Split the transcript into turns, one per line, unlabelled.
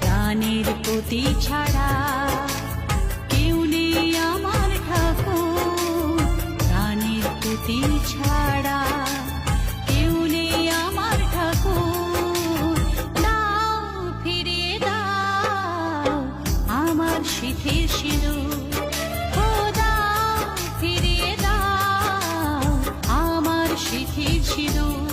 প্রাণের প্রতি ছাড়া কেউ আমার ঠাকুর। প্রাণের প্রতি ছাড়া কেউ আমার ঠাকুর। দাও ফিরে দাও, আমার শীতের সিঁদুর। 一起读。